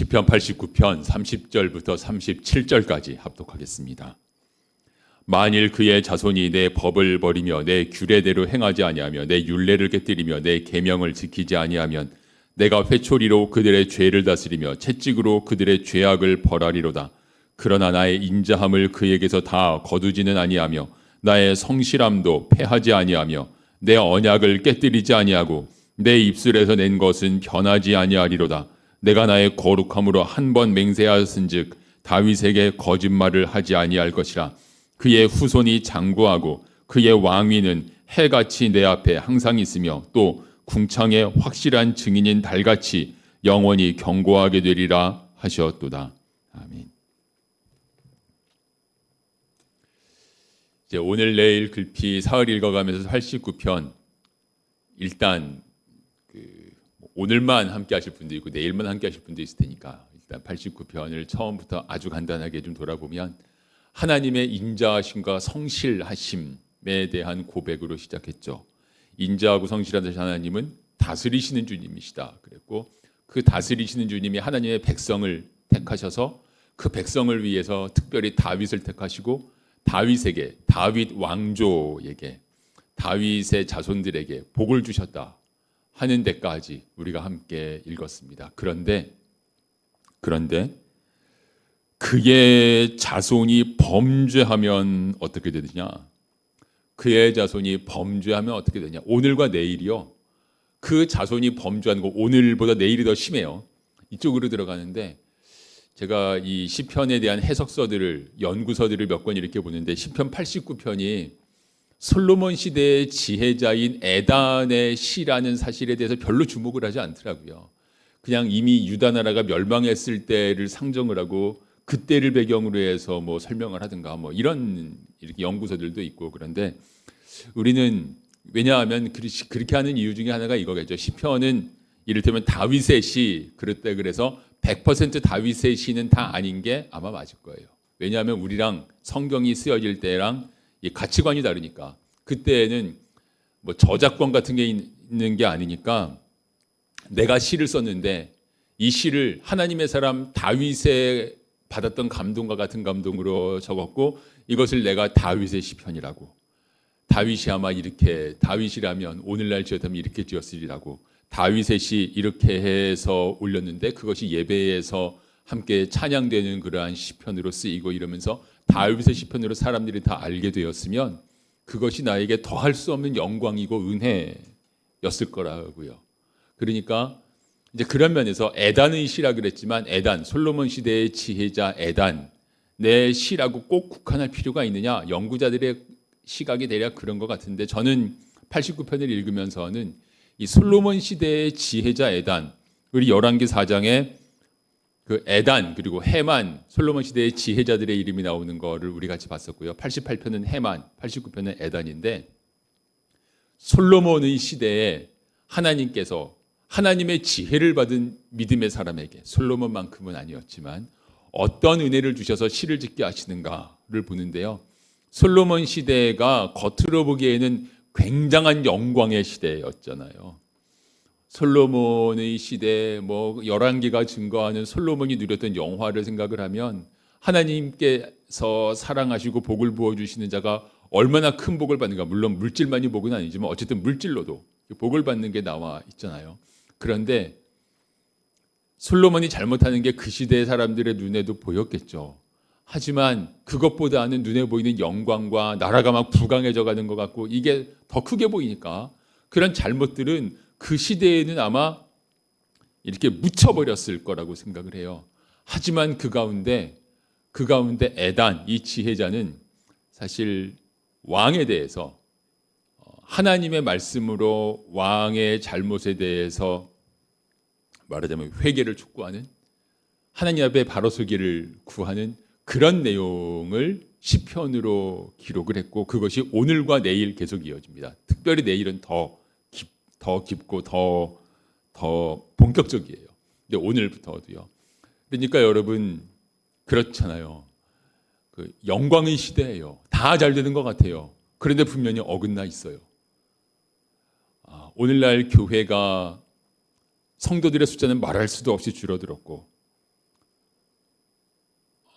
시편 89편 30절부터 37절까지 합독하겠습니다. 만일 그의 자손이 내 법을 버리며 내 규례대로 행하지 아니하며 내 율례를 깨뜨리며 내 계명을 지키지 아니하면 내가 회초리로 그들의 죄를 다스리며 채찍으로 그들의 죄악을 벌하리로다. 그러나 나의 인자함을 그에게서 다 거두지는 아니하며 나의 성실함도 패하지 아니하며 내 언약을 깨뜨리지 아니하고 내 입술에서 낸 것은 변하지 아니하리로다. 내가 나의 거룩함으로 한 번 맹세하였은즉 다윗에게 거짓말을 하지 아니할 것이라. 그의 후손이 장구하고 그의 왕위는 해같이 내 앞에 항상 있으며 또 궁창의 확실한 증인인 달같이 영원히 경고하게 되리라 하셨도다. 아멘. 이제 오늘 내일 글피 사흘 읽어가면서 89편 일단 그 오늘만 함께 하실 분도 있고 내일만 함께 하실 분도 있을 테니까 일단 89편을 처음부터 아주 간단하게 좀 돌아보면 하나님의 인자하심과 성실하심에 대한 고백으로 시작했죠. 인자하고 성실한 하나님은 다스리시는 주님이시다. 그랬고 그 다스리시는 주님이 하나님의 백성을 택하셔서 그 백성을 위해서 특별히 다윗을 택하시고 다윗에게 다윗 왕조에게 다윗의 자손들에게 복을 주셨다 하는 데까지 우리가 함께 읽었습니다. 그런데 그런데 그의 자손이 범죄하면 어떻게 되느냐? 그의 자손이 범죄하면 어떻게 되냐? 오늘과 내일이요. 그 자손이 범죄하는 거 오늘보다 내일이 더 심해요. 이쪽으로 들어가는데 제가 이 시편에 대한 해석서들을 연구서들을 몇 권 이렇게 보는데 시편 89편이 솔로몬 시대의 지혜자인 에단의 시라는 사실에 대해서 별로 주목을 하지 않더라고요. 그냥 이미 유다 나라가 멸망했을 때를 상정을 하고 그때를 배경으로 해서 뭐 설명을 하든가 뭐 이런 이렇게 연구서들도 있고 그런데 우리는 왜냐하면 그렇게 하는 이유 중에 하나가 이거겠죠. 시편은 이를테면 다윗의 시 그랬다 그래서 100% 다윗의 시는 다 아닌 게 아마 맞을 거예요. 왜냐하면 우리랑 성경이 쓰여질 때랑 이 가치관이 다르니까. 그때는 뭐 저작권 같은 게 있는 게 아니니까 내가 시를 썼는데 이 시를 하나님의 사람 다윗의 받았던 감동과 같은 감동으로 적었고 이것을 내가 다윗의 시편이라고. 다윗이 아마 이렇게 다윗이라면 오늘날 지었다면 이렇게 지었으리라고. 다윗의 시 이렇게 해서 올렸는데 그것이 예배에서 함께 찬양되는 그러한 시편으로 쓰이고 이러면서 다윗의 시편으로 사람들이 다 알게 되었으면 그것이 나에게 더할 수 없는 영광이고 은혜였을 거라고요. 그러니까 이제 그런 면에서 에단의 시라 그랬지만 에단 솔로몬 시대의 지혜자 에단 내 시라고 꼭 국한할 필요가 있느냐 연구자들의 시각이 대략 그런 것 같은데 저는 89편을 읽으면서는 이 솔로몬 시대의 지혜자 에단 우리 열왕기 4장에 그 에단 그리고 해만 솔로몬 시대의 지혜자들의 이름이 나오는 거를 우리 같이 봤었고요. 88편은 해만, 89편은 에단인데 솔로몬의 시대에 하나님께서 하나님의 지혜를 받은 믿음의 사람에게 솔로몬만큼은 아니었지만 어떤 은혜를 주셔서 시를 짓게 하시는가를 보는데요. 솔로몬 시대가 겉으로 보기에는 굉장한 영광의 시대였잖아요. 솔로몬의 시대, 뭐 열왕기가 증거하는 솔로몬이 누렸던 영화를 생각을 하면 하나님께서 사랑하시고 복을 부어 주시는 자가 얼마나 큰 복을 받는가. 물론 물질만이 복은 아니지만 어쨌든 물질로도 복을 받는 게 나와 있잖아요. 그런데 솔로몬이 잘못하는 게 그 시대의 사람들의 눈에도 보였겠죠. 하지만 그것보다는 눈에 보이는 영광과 나라가 막 부강해져 가는 것 같고 이게 더 크게 보이니까 그런 잘못들은 그 시대에는 아마 이렇게 묻혀버렸을 거라고 생각을 해요. 하지만 그 가운데 그 가운데 에단 이 지혜자는 사실 왕에 대해서 어, 하나님의 말씀으로 왕의 잘못에 대해서 말하자면 회개를 촉구하는 하나님 앞에 바로 서기를 구하는 그런 내용을 시편으로 기록을 했고 그것이 오늘과 내일 계속 이어집니다. 특별히 내일은 더, 깊, 더 깊고 더, 더 본격적이에요. 근데 오늘부터도요. 그러니까 여러분 그렇잖아요. 그 영광의 시대예요. 다 잘 되는 것 같아요. 그런데 분명히 어긋나 있어요. 아, 오늘날 교회가 성도들의 숫자는 말할 수도 없이 줄어들었고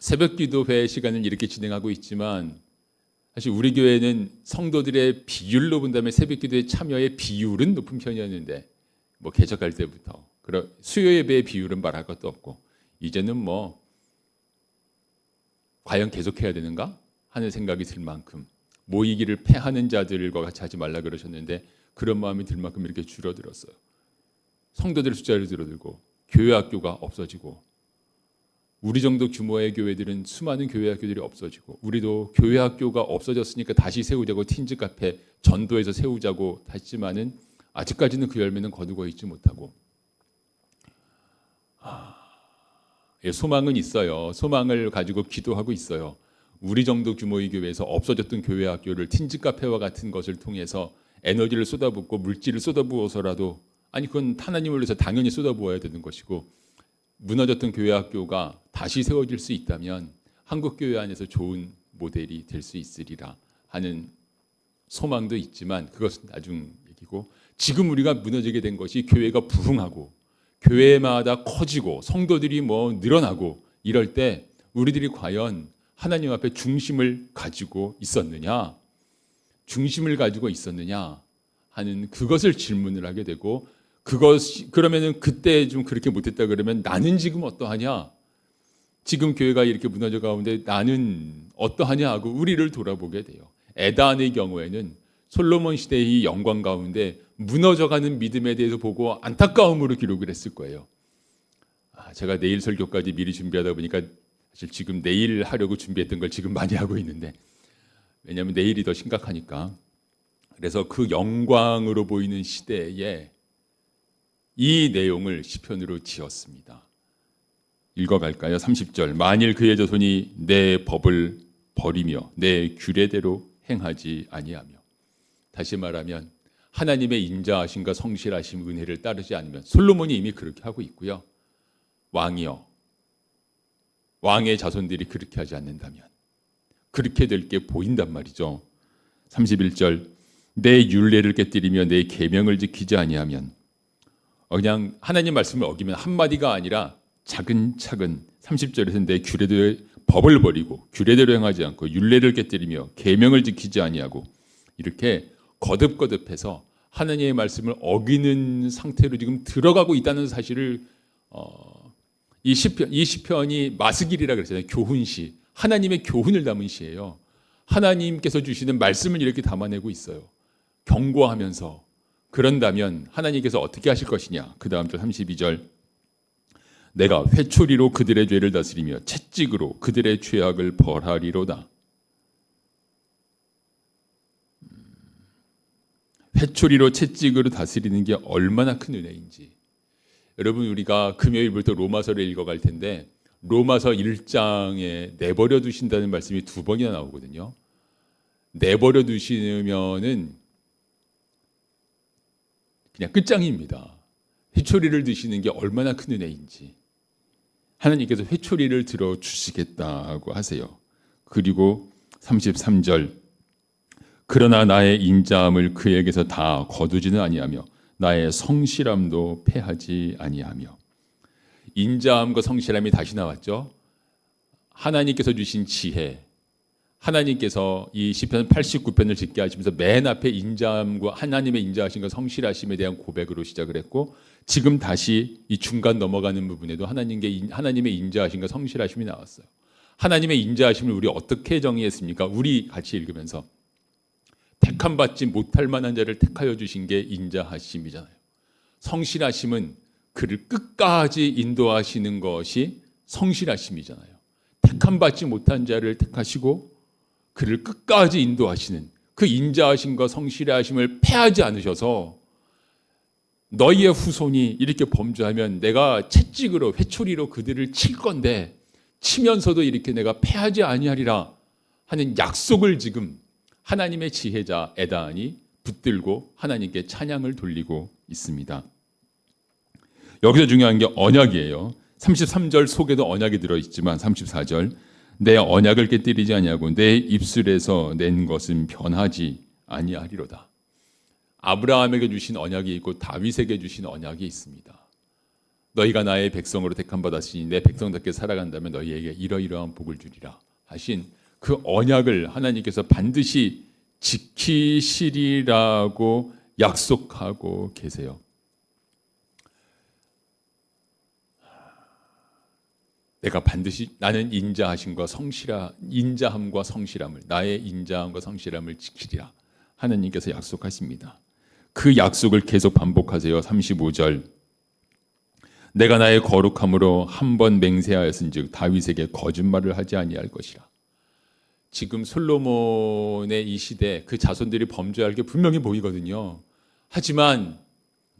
새벽 기도회 시간을 이렇게 진행하고 있지만 사실 우리 교회는 성도들의 비율로 본다면 새벽 기도회 참여의 비율은 높은 편이었는데 뭐 개척할 때부터 그런 수요 예배의 비율은 말할 것도 없고 이제는 뭐 과연 계속해야 되는가 하는 생각이 들 만큼 모이기를 패하는 자들과 같이 하지 말라 그러셨는데 그런 마음이 들 만큼 이렇게 줄어들었어요. 성도들 숫자를 줄어들고 교회 학교가 없어지고 우리 정도 규모의 교회들은 수많은 교회 학교들이 없어지고 우리도 교회 학교가 없어졌으니까 다시 세우자고 틴즈 카페 전도에서 세우자고 했지만은 아직까지는 그 열매는 거두고 있지 못하고 아, 예, 소망은 있어요. 소망을 가지고 기도하고 있어요. 우리 정도 규모의 교회에서 없어졌던 교회 학교를 틴즈 카페와 같은 것을 통해서 에너지를 쏟아붓고 물질을 쏟아부어서라도 아니 그건 하나님을 위해서 당연히 쏟아부어야 되는 것이고 무너졌던 교회 학교가 다시 세워질 수 있다면 한국 교회 안에서 좋은 모델이 될 수 있으리라 하는 소망도 있지만 그것은 나중 얘기고 지금 우리가 무너지게 된 것이 교회가 부흥하고 교회마다 커지고 성도들이 뭐 늘어나고 이럴 때 우리들이 과연 하나님 앞에 중심을 가지고 있었느냐 중심을 가지고 있었느냐 하는 그것을 질문을 하게 되고 그것 그러면은 그때 좀 그렇게 못했다 그러면 나는 지금 어떠하냐? 지금 교회가 이렇게 무너져 가운데 나는 어떠하냐 하고 우리를 돌아보게 돼요. 에단의 경우에는 솔로몬 시대의 영광 가운데 무너져가는 믿음에 대해서 보고 안타까움으로 기록을 했을 거예요. 아, 제가 내일 설교까지 미리 준비하다 보니까 사실 지금 내일 하려고 준비했던 걸 지금 많이 하고 있는데 왜냐하면 내일이 더 심각하니까 그래서 그 영광으로 보이는 시대에 이 내용을 시편으로 지었습니다. 읽어갈까요? 30절 만일 그의 자손이 내 법을 버리며 내 규례대로 행하지 아니하며 다시 말하면 하나님의 인자하심과 성실하심 은혜를 따르지 않으면 솔로몬이 이미 그렇게 하고 있고요. 왕이요. 왕의 자손들이 그렇게 하지 않는다면 그렇게 될 게 보인단 말이죠. 31절 내 율례를 깨뜨리며 내 계명을 지키지 아니하면 어, 그냥 하나님 말씀을 어기면 한마디가 아니라 차근차근 30절에서 내 규례대로 법을 버리고 규례대로 행하지 않고 율례를 깨뜨리며 계명을 지키지 아니하고 이렇게 거듭거듭해서 하나님의 말씀을 어기는 상태로 지금 들어가고 있다는 사실을 어, 이 시편 이 시편이 마스길이라 그랬잖아요. 교훈시 하나님의 교훈을 담은 시예요. 하나님께서 주시는 말씀을 이렇게 담아내고 있어요. 경고하면서 그런다면 하나님께서 어떻게 하실 것이냐? 그 다음 절 32절 내가 회초리로 그들의 죄를 다스리며 채찍으로 그들의 죄악을 벌하리로다. 음, 회초리로 채찍으로 다스리는 게 얼마나 큰 은혜인지. 여러분 우리가 금요일부터 로마서를 읽어갈 텐데 로마서 1장에 내버려 두신다는 말씀이 두 번이나 나오거든요. 내버려 두시면은 그냥 끝장입니다. 회초리를 드시는 게 얼마나 큰 은혜인지. 하나님께서 회초리를 들어 주시겠다고 하세요. 그리고 33절 그러나 나의 인자함을 그에게서 다 거두지는 아니하며 나의 성실함도 패하지 아니하며 인자함과 성실함이 다시 나왔죠. 하나님께서 주신 지혜, 하나님께서 이 시편 89편을 짓게 하시면서 맨 앞에 인자함과 하나님의 인자하심과 성실하심에 대한 고백으로 시작을 했고 지금 다시 이 중간 넘어가는 부분에도 하나님께 하나님의 인자하심과 성실하심이 나왔어요. 하나님의 인자하심을 우리 어떻게 정의했습니까? 우리 같이 읽으면서 택함 받지 못할 만한 자를 택하여 주신 게 인자하심이잖아요. 성실하심은 그를 끝까지 인도하시는 것이 성실하심이잖아요. 택함 받지 못한 자를 택하시고 그를 끝까지 인도하시는 그 인자하심과 성실하심을 패하지 않으셔서 너희의 후손이 이렇게 범죄하면 내가 채찍으로 회초리로 그들을 칠 건데 치면서도 이렇게 내가 패하지 아니하리라 하는 약속을 지금 하나님의 지혜자 에다안이 붙들고 하나님께 찬양을 돌리고 있습니다. 여기서 중요한 게 언약이에요. 33절 속에도 언약이 들어 있지만 34절 내 언약을 깨뜨리지 아니하고 내 입술에서 낸 것은 변하지 아니하리로다. 아브라함에게 주신 언약이 있고 다윗에게 주신 언약이 있습니다. 너희가 나의 백성으로 택함 받았으니 내 백성답게 살아간다면 너희에게 이러이러한 복을 주리라 하신 그 언약을 하나님께서 반드시 지키시리라고 약속하고 계세요. 내가 반드시 나는 인자하심과 성실하 인자함과 성실함을 나의 인자함과 성실함을 지키리라 하나님께서 약속하십니다. 그 약속을 계속 반복하세요. 35절 내가 나의 거룩함으로 한 번 맹세하였은즉 다윗에게 거짓말을 하지 아니할 것이라. 지금 솔로몬의 이 시대 그 자손들이 범죄할 게 분명히 보이거든요. 하지만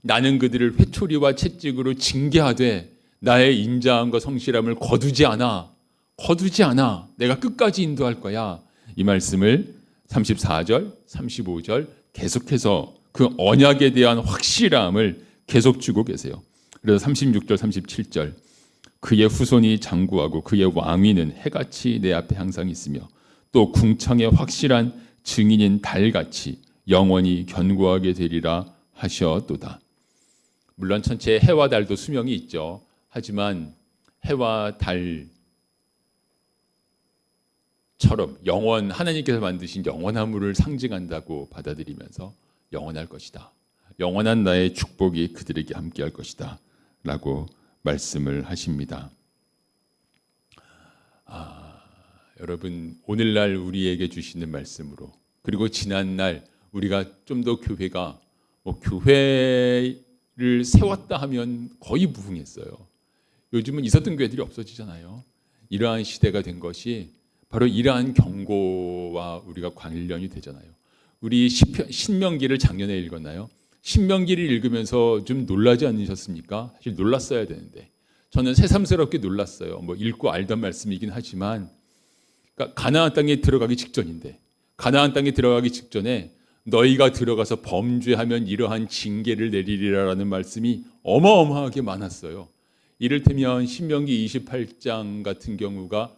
나는 그들을 회초리와 채찍으로 징계하되 나의 인자함과 성실함을 거두지 않아. 거두지 않아. 내가 끝까지 인도할 거야. 이 말씀을 34절, 35절 계속해서 그 언약에 대한 확실함을 계속 주고 계세요. 그래서 36절, 37절 그의 후손이 장구하고 그의 왕위는 해같이 내 앞에 항상 있으며 또 궁창의 확실한 증인인 달같이 영원히 견고하게 되리라 하셨도다. 물론 전체 해와 달도 수명이 있죠. 하지만 해와 달처럼 영원 하나님께서 만드신 영원함을 상징한다고 받아들이면서 영원할 것이다. 영원한 나의 축복이 그들에게 함께할 것이다. 라고 말씀을 하십니다. 아, 여러분 오늘날 우리에게 주시는 말씀으로 그리고 지난 날 우리가 좀 더 교회가 뭐 교회를 세웠다 하면 거의 무궁했어요. 요즘은 있었던 교회들이 없어지잖아요. 이러한 시대가 된 것이 바로 이러한 경고와 우리가 관련이 되잖아요. 우리 시편, 신명기를 작년에 읽었나요? 신명기를 읽으면서 좀 놀라지 않으셨습니까? 사실 놀랐어야 되는데 저는 새삼스럽게 놀랐어요. 뭐 읽고 알던 말씀이긴 하지만 그러니까 가나안 땅에 들어가기 직전인데 가나안 땅에 들어가기 직전에 너희가 들어가서 범죄하면 이러한 징계를 내리리라라는 말씀이 어마어마하게 많았어요. 이를테면 신명기 28장 같은 경우가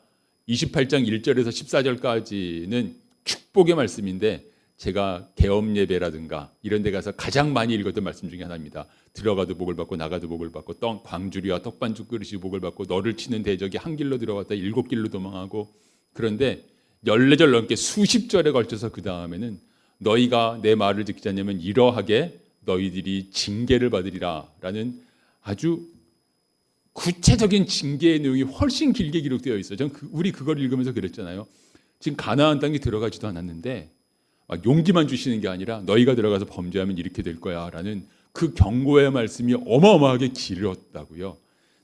28장 1절에서 14절까지는 축복의 말씀인데 제가 개업 예배라든가 이런 데 가서 가장 많이 읽었던 말씀 중에 하나입니다. 들어가도 복을 받고 나가도 복을 받고 떡 광주리와 떡반죽 그릇이 복을 받고 너를 치는 대적이 한 길로 들어갔다 일곱 길로 도망하고 그런데 열네 절 넘게 수십 절에 걸쳐서 그 다음에는 너희가 내 말을 지키지 않으면 이러하게 너희들이 징계를 받으리라 라는 아주 구체적인 징계의 내용이 훨씬 길게 기록되어 있어요. 저는 그, 우리 그걸 읽으면서 그랬잖아요. 지금 가나안 땅에 들어가지도 않았는데 막 용기만 주시는 게 아니라 너희가 들어가서 범죄하면 이렇게 될 거야라는 그 경고의 말씀이 어마어마하게 길었다고요.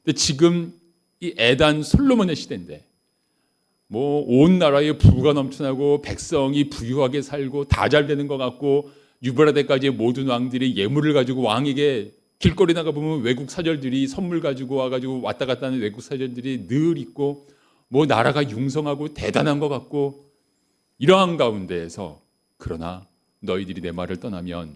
근데 지금 이 에단 솔로몬의 시대인데 뭐 온 나라에 부가 넘쳐나고 백성이 부유하게 살고 다 잘 되는 것 같고 유브라데까지의 모든 왕들이 예물을 가지고 왕에게 길거리 나가 보면 외국 사절들이 선물 가지고 와가지고 왔다 갔다 하는 외국 사절들이 늘 있고 뭐 나라가 융성하고 대단한 것 같고 이러한 가운데에서 그러나 너희들이 내 말을 떠나면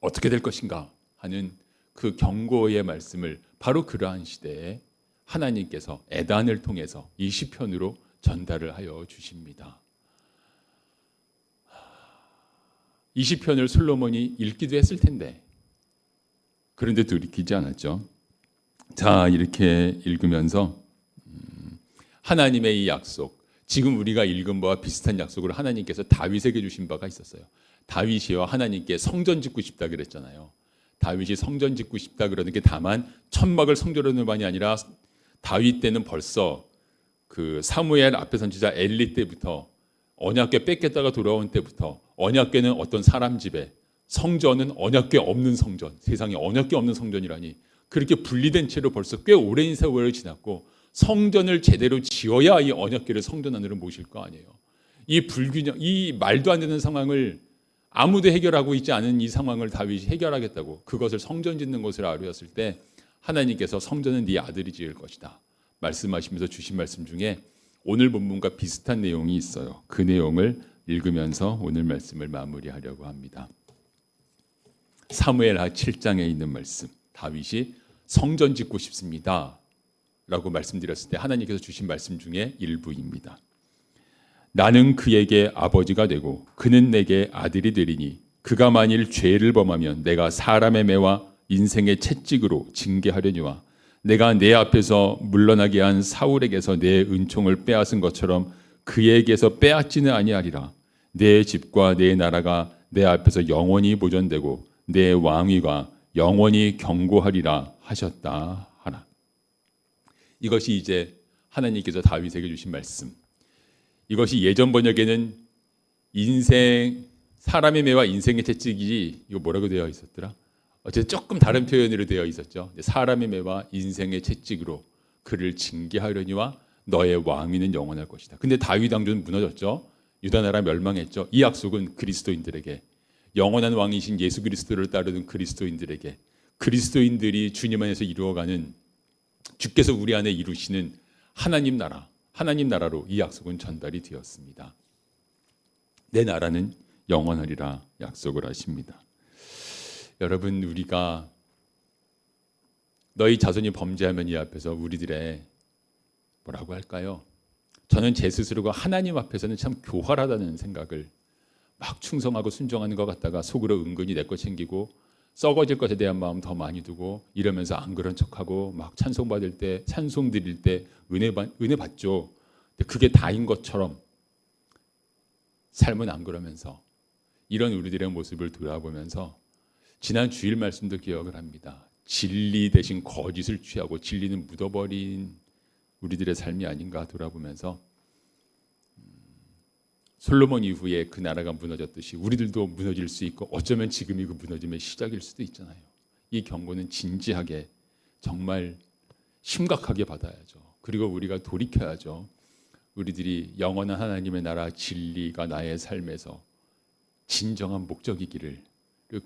어떻게 될 것인가 하는 그 경고의 말씀을 바로 그러한 시대에 하나님께서 에단을 통해서 이 시편으로 전달을 하여 주십니다. 이 시편을 솔로몬이 읽기도 했을 텐데 그런데 돌이키지 않았죠. 자 이렇게 읽으면서 음, 하나님의 이 약속 지금 우리가 읽은 바와 비슷한 약속을 하나님께서 다윗에게 주신 바가 있었어요. 다윗이요 하나님께 성전 짓고 싶다 그랬잖아요. 다윗이 성전 짓고 싶다 그러는 게 다만 천막을 성전하는 반이 아니라 다윗 때는 벌써 그 사무엘 앞에 선지자 엘리 때부터 언약궤 뺏겼다가 돌아온 때부터 언약궤는 어떤 사람 집에 성전은 언약궤 없는 성전 세상에 언약궤 없는 성전이라니 그렇게 분리된 채로 벌써 꽤 오랜 세월이 지났고 성전을 제대로 지어야 이 언약궤를 성전 안으로 모실 거 아니에요. 이 불균형, 이 말도 안 되는 상황을 아무도 해결하고 있지 않은 이 상황을 다윗이 해결하겠다고 그것을 성전 짓는 것을 아뢰었을 때 하나님께서 성전은 네 아들이 지을 것이다. 말씀하시면서 주신 말씀 중에 오늘 본문과 비슷한 내용이 있어요. 그 내용을 읽으면서 오늘 말씀을 마무리하려고 합니다. 사무엘하 7장에 있는 말씀. 다윗이 성전 짓고 싶습니다. 라고 말씀드렸을 때 하나님께서 주신 말씀 중에 일부입니다. 나는 그에게 아버지가 되고 그는 내게 아들이 되리니 그가 만일 죄를 범하면 내가 사람의 매와 인생의 채찍으로 징계하려니와 내가 내 앞에서 물러나게 한 사울에게서 내 은총을 빼앗은 것처럼 그에게서 빼앗지는 아니하리라. 내 집과 내 나라가 내 앞에서 영원히 보존되고 내 왕위가 영원히 경고하리라 하셨다 하라. 이것이 이제 하나님께서 다윗에게 주신 말씀. 이것이 예전 번역에는 인생 사람의 매와 인생의 채찍이 이거 뭐라고 되어 있었더라? 어쨌든 조금 다른 표현으로 되어 있었죠. 사람의 매와 인생의 채찍으로 그를 징계하려니와 너의 왕위는 영원할 것이다. 근데 다윗 왕조는 무너졌죠. 유다 나라 멸망했죠. 이 약속은 그리스도인들에게 영원한 왕이신 예수 그리스도를 따르는 그리스도인들에게 그리스도인들이 주님 안에서 이루어가는 주께서 우리 안에 이루시는 하나님 나라, 하나님 나라로 이 약속은 전달이 되었습니다. 내 나라는 영원하리라 약속을 하십니다. 여러분 우리가 너희 자손이 범죄하면 이 앞에서 우리들의 뭐라고 할까요? 저는 제 스스로가 하나님 앞에서는 참 교활하다는 생각을 막 충성하고 순종하는 것 같다가 속으로 은근히 내거 챙기고 썩어질 것에 대한 마음 더 많이 두고 이러면서 안 그런 척하고 막 찬송 받을 때 찬송 드릴 때 은혜 받 은혜 받죠. 근데 그게 다인 것처럼 삶은 안 그러면서 이런 우리들의 모습을 돌아보면서 지난 주일 말씀도 기억을 합니다. 진리 대신 거짓을 취하고 진리는 묻어버린 우리들의 삶이 아닌가 돌아보면서 음, 솔로몬 이후에 그 나라가 무너졌듯이 우리들도 무너질 수 있고 어쩌면 지금이 그 무너짐의 시작일 수도 있잖아요. 이 경고는 진지하게 정말 심각하게 받아야죠. 그리고 우리가 돌이켜야죠. 우리들이 영원한 하나님의 나라 진리가 나의 삶에서 진정한 목적이기를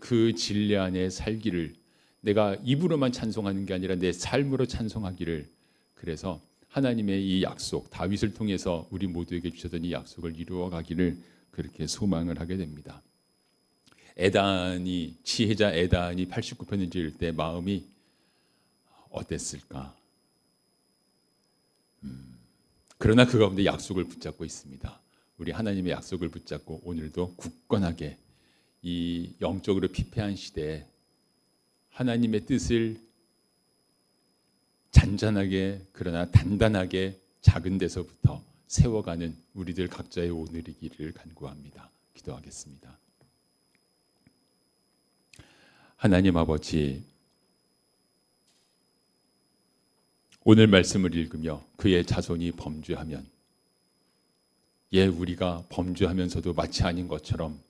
그 진리 안에 살기를 내가 입으로만 찬송하는 게 아니라 내 삶으로 찬송하기를 그래서 하나님의 이 약속 다윗을 통해서 우리 모두에게 주셨던 이 약속을 이루어 가기를 그렇게 소망을 하게 됩니다. 에단이 지혜자 에단이 89편을 지을 때 마음이 어땠을까? 음, 그러나 그 가운데 약속을 붙잡고 있습니다. 우리 하나님의 약속을 붙잡고 오늘도 굳건하게 이 영적으로 피폐한 시대에 하나님의 뜻을 잔잔하게 그러나 단단하게 작은 데서부터 세워가는 우리들 각자의 오늘이기를 간구합니다. 기도하겠습니다. 하나님 아버지 오늘 말씀을 읽으며 그의 자손이 범죄하면 예 우리가 범죄하면서도 마치 아닌 것처럼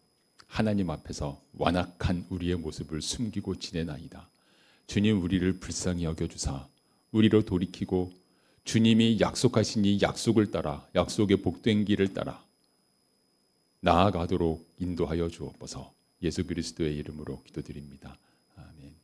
하나님 앞에서 완악한 우리의 모습을 숨기고 지내나이다. 주님 우리를 불쌍히 여겨 주사 우리로 돌이키고 주님이 약속하신 이 약속을 따라 약속의 복된 길을 따라 나아가도록 인도하여 주옵소서. 예수 그리스도의 이름으로 기도드립니다. 아멘.